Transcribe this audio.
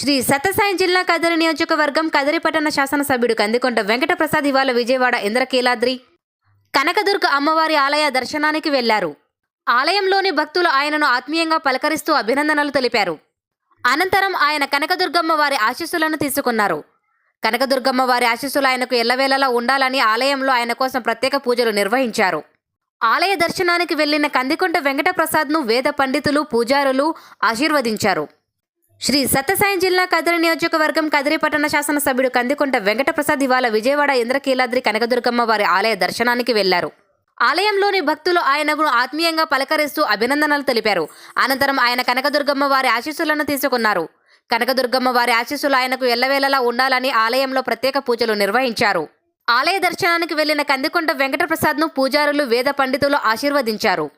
శ్రీ సత్యసాయి జిల్లా కదిరి నియోజకవర్గం కదిరి పట్టణ శాసనసభ్యుడు కందికొండ వెంకటప్రసాద్ ఇవాళ విజయవాడ ఇంద్రకీలాద్రి కనకదుర్గ అమ్మవారి ఆలయ దర్శనానికి వెళ్ళారు. ఆలయంలోని భక్తులు ఆయనను ఆత్మీయంగా పలకరిస్తూ అభినందనలు తెలిపారు. అనంతరం ఆయన కనకదుర్గమ్మ వారి ఆశీస్సులను తీసుకున్నారు. కనకదుర్గమ్మ వారి ఆశీస్సులు ఆయనకు ఎల్లవేళలా ఉండాలని ఆలయంలో ఆయన కోసం ప్రత్యేక పూజలు నిర్వహించారు. ఆలయ దర్శనానికి వెళ్ళిన కందికొండ వెంకటప్రసాద్ను వేద పండితులు పూజారులు ఆశీర్వదించారు. శ్రీ సత్యసాయి జిల్లా కదిరి నియోజకవర్గం కదిరి పట్టణ శాసనసభ్యుడు కందికొండ వెంకటప్రసాద్ ఇవాళ విజయవాడ ఇంద్రకీలాద్రి కనకదుర్గమ్మ వారి ఆలయ దర్శనానికి వెళ్ళారు ఆలయంలోని భక్తులు ఆయనకు ఆత్మీయంగా పలకరిస్తూ అభినందనలు తెలిపారు. అనంతరం ఆయన కనకదుర్గమ్మ వారి ఆశీస్సులను తీసుకున్నారు. కనకదుర్గమ్మ వారి ఆశీస్సులు ఆయనకు ఎల్లవేళలా ఉండాలని ఆలయంలో ప్రత్యేక పూజలు నిర్వహించారు. ఆలయ దర్శనానికి వెళ్ళిన కందికొండ వెంకటప్రసాద్ను పూజారులు వేద పండితులు ఆశీర్వదించారు.